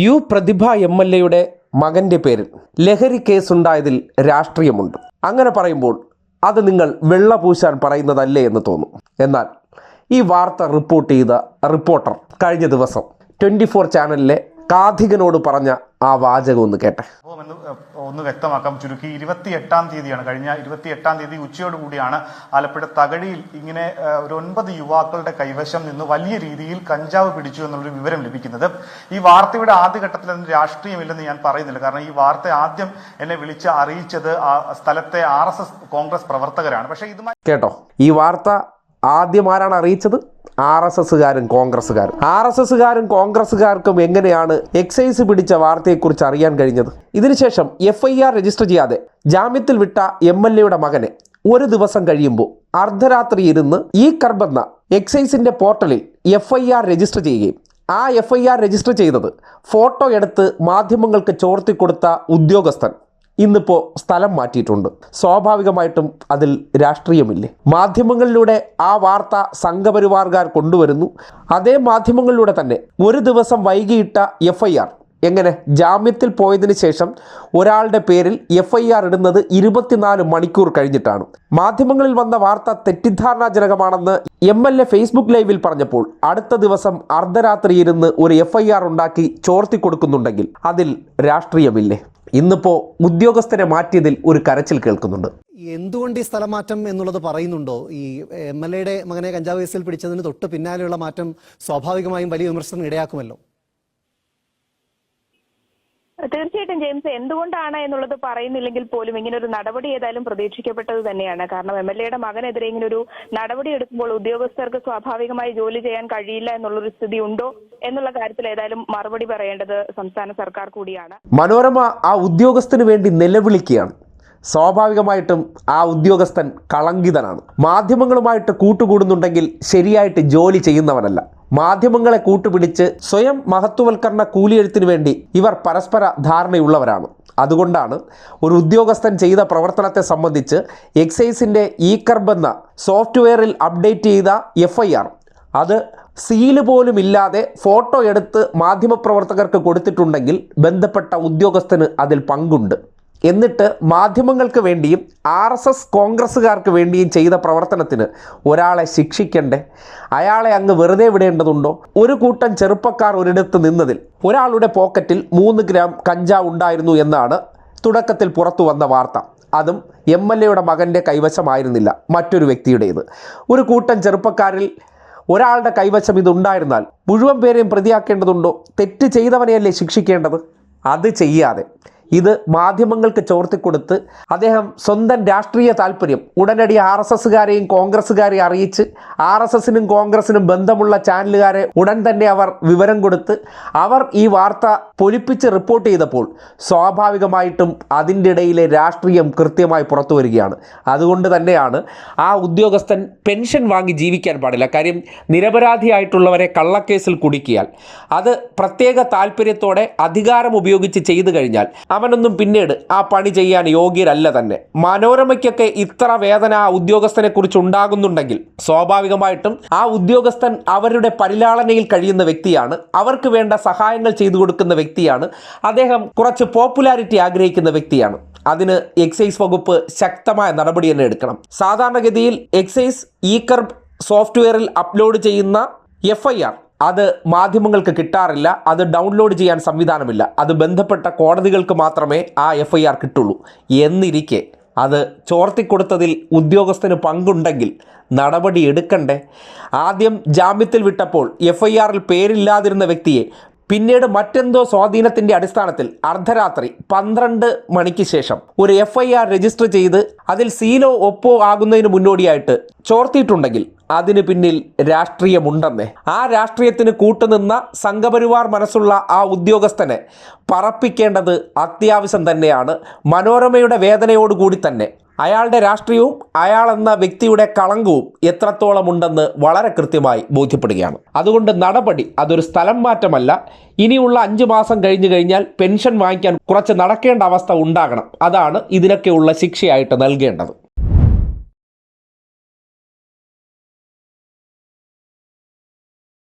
U പ്രതിഭ M L എയുടെ മകന്റെ പേരിൽ ലഹരി കേസുണ്ടായതിൽ രാഷ്ട്രീയമുണ്ട്. അങ്ങനെ പറയുമ്പോൾ അത് നിങ്ങൾ വെള്ള പൂശാൻ പറയുന്നതല്ലേ എന്ന് തോന്നും. എന്നാൽ ഈ വാർത്ത റിപ്പോർട്ട് ചെയ്ത റിപ്പോർട്ടർ കഴിഞ്ഞ ദിവസം ട്വന്റി ഫോർ ചാനലിലെ കാഥികനോട് പറഞ്ഞ ആ വാചകം ഒന്ന് കേട്ടെ. ഒന്ന് വ്യക്തമാക്കാം. ചുരുക്കി ഇരുപത്തി എട്ടാം തീയതിയാണ്. കഴിഞ്ഞ ഇരുപത്തി എട്ടാം തീയതി ഉച്ചയോടുകൂടിയാണ് ആലപ്പുഴ തകഴിയിൽ ഇങ്ങനെ ഒരു ഒൻപത് യുവാക്കളുടെ കൈവശം നിന്ന് വലിയ രീതിയിൽ കഞ്ചാവ് പിടിച്ചു എന്നുള്ളൊരു വിവരം ലഭിക്കുന്നത്. ഈ വാർത്തയുടെ ആദ്യഘട്ടത്തിൽ അതിന് രാഷ്ട്രീയമില്ലെന്ന് ഞാൻ പറയുന്നില്ല. കാരണം ഈ വാർത്ത ആദ്യം എന്നെ വിളിച്ച് അറിയിച്ചത് ആ സ്ഥലത്തെ ആർ കോൺഗ്രസ് പ്രവർത്തകരാണ്. പക്ഷേ ഇതുമായി കേട്ടോ. ഈ വാർത്ത ആദ്യം ആരാണ് അറിയിച്ചത്? ആർ എസ് എസ്സുകാരും കോൺഗ്രസ്സുകാരും. ആർ എസ് എസ്സുകാരും കോൺഗ്രസ്സുകാർക്കും എങ്ങനെയാണ് എക്സൈസ് പിടിച്ച വാർത്തയെക്കുറിച്ച് അറിയാൻ കഴിഞ്ഞത്? ഇതിനുശേഷം എഫ് ഐ ആർ രജിസ്റ്റർ ചെയ്യാതെ ജാമ്യത്തിൽ വിട്ട എം എൽ എയുടെ മകനെ ഒരു ദിവസം കഴിയുമ്പോൾ അർദ്ധരാത്രി ഇരുന്ന് ഈ കർബെന്ന എക്സൈസിന്റെ പോർട്ടലിൽ എഫ് ഐ ആർ രജിസ്റ്റർ ചെയ്യുകയും ആ എഫ് ഐ ആർ രജിസ്റ്റർ ചെയ്തത് ഫോട്ടോ എടുത്ത് മാധ്യമങ്ങൾക്ക് ചോർത്തി കൊടുത്ത ഉദ്യോഗസ്ഥൻ ഇന്നിപ്പോൾ സ്ഥലം മാറ്റിയിട്ടുണ്ട്. സ്വാഭാവികമായിട്ടും അതിൽ രാഷ്ട്രീയമില്ലേ? മാധ്യമങ്ങളിലൂടെ ആ വാർത്ത സംഘപരിവാർകാർ കൊണ്ടുവരുന്നു. അതേ മാധ്യമങ്ങളിലൂടെ തന്നെ ഒരു ദിവസം വൈകിയിട്ട എഫ് എങ്ങനെ ജാമ്യത്തിൽ പോയതിനു ശേഷം ഒരാളുടെ പേരിൽ എഫ് ഐ ആർ ഇടുന്നത് ഇരുപത്തിനാല് മണിക്കൂർ കഴിഞ്ഞിട്ടാണ്. മാധ്യമങ്ങളിൽ വന്ന വാർത്ത തെറ്റിദ്ധാരണാജനകമാണെന്ന് എം എൽ എ ഫേസ്ബുക്ക് ലൈവിൽ പറഞ്ഞപ്പോൾ അടുത്ത ദിവസം അർദ്ധരാത്രി ഇരുന്ന് ഒരു എഫ് ഐ ആർ ഉണ്ടാക്കി ചോർത്തി കൊടുക്കുന്നുണ്ടെങ്കിൽ അതിൽ രാഷ്ട്രീയമില്ലേ? ഇന്നിപ്പോൾ ഉദ്യോഗസ്ഥരെ മാറ്റിയതിൽ ഒരു കരച്ചിൽ കേൾക്കുന്നുണ്ട്. എന്തുകൊണ്ട് ഈ സ്ഥലമാറ്റം എന്നുള്ളത് പറയുന്നുണ്ടോ? ഈ എം എൽ എയുടെ മകനെ കഞ്ചാവ് കേസിൽ പിടിച്ചതിന് തൊട്ട് പിന്നാലെയുള്ള മാറ്റം സ്വാഭാവികമായും വലിയ വിമർശനം ഇടയാക്കുമല്ലോ. തീർച്ചയായിട്ടും ജെയിംസ് എന്തുകൊണ്ടാണ് എന്നുള്ളത് പറയുന്നില്ലെങ്കിൽ പോലും ഇങ്ങനെ ഒരു നടപടി ഏതായാലും പ്രതീക്ഷിക്കപ്പെട്ടത് തന്നെയാണ്. കാരണം എം എൽ എയുടെ മകനെതിരെ ഇങ്ങനെ ഒരു നടപടി എടുക്കുമ്പോൾ ഉദ്യോഗസ്ഥർക്ക് സ്വാഭാവികമായി ജോലി ചെയ്യാൻ കഴിയില്ല എന്നുള്ളൊരു സ്ഥിതി ഉണ്ടോ എന്നുള്ള കാര്യത്തിൽ ഏതായാലും മറുപടി പറയേണ്ടത് സംസ്ഥാന സർക്കാർ കൂടിയാണ്. മനോരമ ആ ഉദ്യോഗസ്ഥന് വേണ്ടി നിലവിളിക്കുകയാണ്. സ്വാഭാവികമായിട്ടും ആ ഉദ്യോഗസ്ഥൻ കളങ്കിതനാണ്. മാധ്യമങ്ങളുമായിട്ട് കൂട്ടുകൂടുന്നുണ്ടെങ്കിൽ ശരിയായിട്ട് ജോലി ചെയ്യുന്നവനല്ല. മാധ്യമങ്ങളെ കൂട്ടുപിടിച്ച് സ്വയം മഹത്വവൽക്കരണ കൂലിയെഴുത്തിനു വേണ്ടി ഇവർ പരസ്പര ധാരണയുള്ളവരാണ്. അതുകൊണ്ടാണ് ഒരു ഉദ്യോഗസ്ഥൻ ചെയ്ത പ്രവർത്തനത്തെ സംബന്ധിച്ച് എക്സൈസിന്റെ എന്ന സോഫ്റ്റ്വെയറിൽ അപ്ഡേറ്റ് ചെയ്ത എഫ് അത് സീൽ പോലും ഇല്ലാതെ ഫോട്ടോ എടുത്ത് മാധ്യമപ്രവർത്തകർക്ക് കൊടുത്തിട്ടുണ്ടെങ്കിൽ ബന്ധപ്പെട്ട ഉദ്യോഗസ്ഥന് അതിൽ പങ്കുണ്ട്. എന്നിട്ട് മാധ്യമങ്ങൾക്ക് വേണ്ടിയും ആർ എസ് എസ് കോൺഗ്രസ്സുകാർക്ക് വേണ്ടിയും ചെയ്ത പ്രവർത്തനത്തിന് ഒരാളെ ശിക്ഷിക്കണ്ടേ? അയാളെ അങ്ങ് വെറുതെ വിടേണ്ടതുണ്ടോ? ഒരു കൂട്ടം ചെറുപ്പക്കാർ ഒരിടത്ത് നിന്നതിൽ ഒരാളുടെ പോക്കറ്റിൽ മൂന്ന് ഗ്രാം കഞ്ചാവ് ഉണ്ടായിരുന്നു എന്നാണ് തുടക്കത്തിൽ പുറത്തു വന്ന വാർത്ത. അതും എം എൽ എയുടെ മകന്റെ കൈവശമായിരുന്നില്ല മറ്റൊരു വ്യക്തിയുടേത്. ഒരു കൂട്ടം ചെറുപ്പക്കാരിൽ ഒരാളുടെ കൈവശം ഇതുണ്ടായിരുന്നാൽ മുഴുവൻ പേരെയും പ്രതിയാക്കേണ്ടതുണ്ടോ? തെറ്റ് ചെയ്തവനെയല്ലേ ശിക്ഷിക്കേണ്ടത്? അത് ചെയ്യാതെ. ഇത് മാധ്യമങ്ങൾക്ക് ചോർത്തിക്കൊടുത്ത് അദ്ദേഹം സ്വന്തം രാഷ്ട്രീയ താല്പര്യം ഉടനടി ആർ എസ് എസ്സുകാരെയും കോൺഗ്രസ്സുകാരെയും അറിയിച്ച് ആർ എസ് എസിനും കോൺഗ്രസിനും ബന്ധമുള്ള ചാനലുകാരെ ഉടൻ തന്നെ അവർ വിവരം കൊടുത്ത് അവർ ഈ വാർത്ത പൊലിപ്പിച്ച് റിപ്പോർട്ട് ചെയ്തപ്പോൾ സ്വാഭാവികമായിട്ടും അതിന്റെ ഇടയിലെ രാഷ്ട്രീയം കൃത്യമായി പുറത്തു വരികയാണ്. അതുകൊണ്ട് തന്നെയാണ് ആ ഉദ്യോഗസ്ഥൻ പെൻഷൻ വാങ്ങി ജീവിക്കാൻ പാടില്ല. കാര്യം നിരപരാധിയായിട്ടുള്ളവരെ കള്ളക്കേസിൽ കുടുക്കിയാൽ അത് പ്രത്യേക താല്പര്യത്തോടെ അധികാരം ഉപയോഗിച്ച് ചെയ്തു കഴിഞ്ഞാൽ അവനൊന്നും പിന്നീട് ആ പണി ചെയ്യാൻ യോഗ്യരല്ല തന്നെ. മനോരമയ്ക്കൊക്കെ ഇത്ര വേദന ആ ഉദ്യോഗസ്ഥനെ കുറിച്ച് ഉണ്ടാകുന്നുണ്ടെങ്കിൽ സ്വാഭാവികമായിട്ടും ആ ഉദ്യോഗസ്ഥൻ അവരുടെ പരിലാളനയിൽ കഴിയുന്ന വ്യക്തിയാണ്. അവർക്ക് വേണ്ട സഹായങ്ങൾ ചെയ്തു കൊടുക്കുന്ന വ്യക്തിയാണ്. അദ്ദേഹം കുറച്ച് പോപ്പുലാരിറ്റി ആഗ്രഹിക്കുന്ന വ്യക്തിയാണ്. അതിന് എക്സൈസ് വകുപ്പ് ശക്തമായ നടപടി തന്നെ എടുക്കണം. സാധാരണഗതിയിൽ എക്സൈസ് ഈ കർബ് സോഫ്റ്റ്വെയറിൽ അപ്ലോഡ് ചെയ്യുന്ന എഫ് ഐ ആർ അത് മാധ്യമങ്ങൾക്ക് കിട്ടാറില്ല അത് ഡൗൺലോഡ് ചെയ്യാൻ സംവിധാനമില്ല. അത് ബന്ധപ്പെട്ട കോടതികൾക്ക് മാത്രമേ ആ എഫ് ഐ ആർ കിട്ടുള്ളൂ. എന്നിരിക്കെ അത് ചോർത്തിക്കൊടുത്തതിൽ ഉദ്യോഗസ്ഥന് പങ്കുണ്ടെങ്കിൽ നടപടി എടുക്കണ്ടേ? ആദ്യം ജാമ്യത്തിൽ വിട്ടപ്പോൾ എഫ് ഐ ആറിൽ പേരില്ലാതിരുന്ന വ്യക്തിയെ പിന്നീട് മറ്റെന്തോ സ്വാധീനത്തിന്റെ അടിസ്ഥാനത്തിൽ അർദ്ധരാത്രി പന്ത്രണ്ട് മണിക്ക് ശേഷം ഒരു എഫ് ഐ ആർ രജിസ്റ്റർ ചെയ്ത് അതിൽ സീലോ ഒപ്പോ ആകുന്നതിന് മുന്നോടിയായിട്ട് ചോർത്തിയിട്ടുണ്ടെങ്കിൽ അതിന് പിന്നിൽ രാഷ്ട്രീയമുണ്ടെന്നേ. ആ രാഷ്ട്രീയത്തിന് കൂട്ടുനിന്ന സംഘപരിവാർ മനസ്സുള്ള ആ ഉദ്യോഗസ്ഥനെ പറപ്പിക്കേണ്ടത് അത്യാവശ്യം തന്നെയാണ്. മനോരമയുടെ വേദനയോടുകൂടി തന്നെ അയാളുടെ രാഷ്ട്രീയവും അയാൾ എന്ന വ്യക്തിയുടെ കളങ്കവും എത്രത്തോളം ഉണ്ടെന്ന് വളരെ കൃത്യമായി ബോധ്യപ്പെടുകയാണ്. അതുകൊണ്ട് നടപടി അതൊരു സ്ഥലം മാറ്റമല്ല. ഇനിയുള്ള അഞ്ച് മാസം കഴിഞ്ഞു കഴിഞ്ഞാൽ പെൻഷൻ വാങ്ങിക്കാൻ കുറച്ച് നടക്കേണ്ട അവസ്ഥ ഉണ്ടാകണം. അതാണ് ഇതിനൊക്കെയുള്ള ശിക്ഷയായിട്ട് നൽകേണ്ടത്.